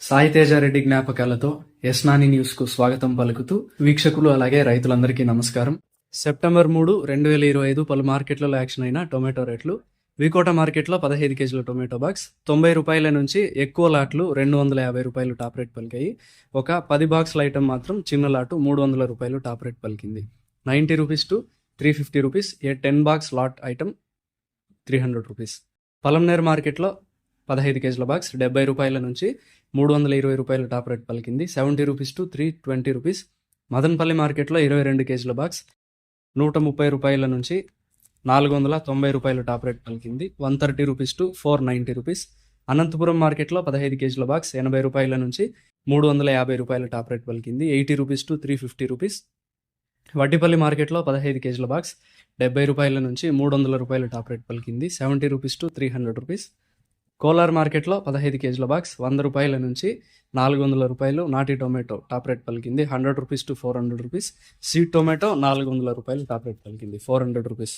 సాయితేజారెడ్డి జ్ఞాపకాలతో యస్నాని న్యూస్కు స్వాగతం పలుకుతూ వీక్షకులు అలాగే రైతులందరికీ నమస్కారం. సెప్టెంబర్ మూడు రెండు వేల ఇరవై ఐదు పలు మార్కెట్లలో యాక్షన్ అయిన టొమాటో రేట్లు. వికోట మార్కెట్లో పదహైదు కేజీల టొమాటో బాక్స్ తొంభై రూపాయల నుంచి ఎక్కువ లాట్లు రెండు వందల యాభై రూపాయలు టాప్ రేట్ పలికాయి. ఒక పది బాక్స్ల ఐటమ్ మాత్రం చిన్న లాటు మూడు వందల రూపాయలు టాప్ రేట్ పలికింది. Ninety rupees to three fifty rupees a ten box lot item three hundred rupees. Palamaner మార్కెట్లో పదహైదు కేజీల బాక్స్ డెబ్బై రూపాయల నుంచి మూడు వందల ఇరవై రూపాయల టాప్ రేట్ పలికింది. Seventy rupees to three twenty rupees. Madanapalli మార్కెట్లో ఇరవై రెండు కేజీల బాక్స్ నూట ముప్పై రూపాయల నుంచి నాలుగు వందల తొంభై రూపాయల టాప్ రేట్ పలికింది. One thirty rupees to four ninety rupees. Anantapuram మార్కెట్లో పదహైదు కేజీల బాక్స్ ఎనభై రూపాయల నుంచి మూడు వందల యాభై రూపాయల టాప్ రేట్ పలికింది. Eighty rupees to three fifty rupees. Vaddipalli మార్కెట్లో పదహైదు కేజీల బాక్స్ డెబ్బై రూపాయల నుంచి మూడు వందల రూపాయల టాప్ రేట్ పలికింది. Seventy rupees to three hundred rupees. Kolar మార్కెట్లో పదహైదు కేజీల బాక్స్ వంద రూపాయల నుంచి నాలుగు వందల రూపాయలు నాటి టొమాటో టాప్ రేట్ పలికింది. Hundred rupees to four hundred rupees. Sweet tomato నాలుగు వందల రూపాయలు టాప్ రేట్ పలికింది. Four hundred rupees.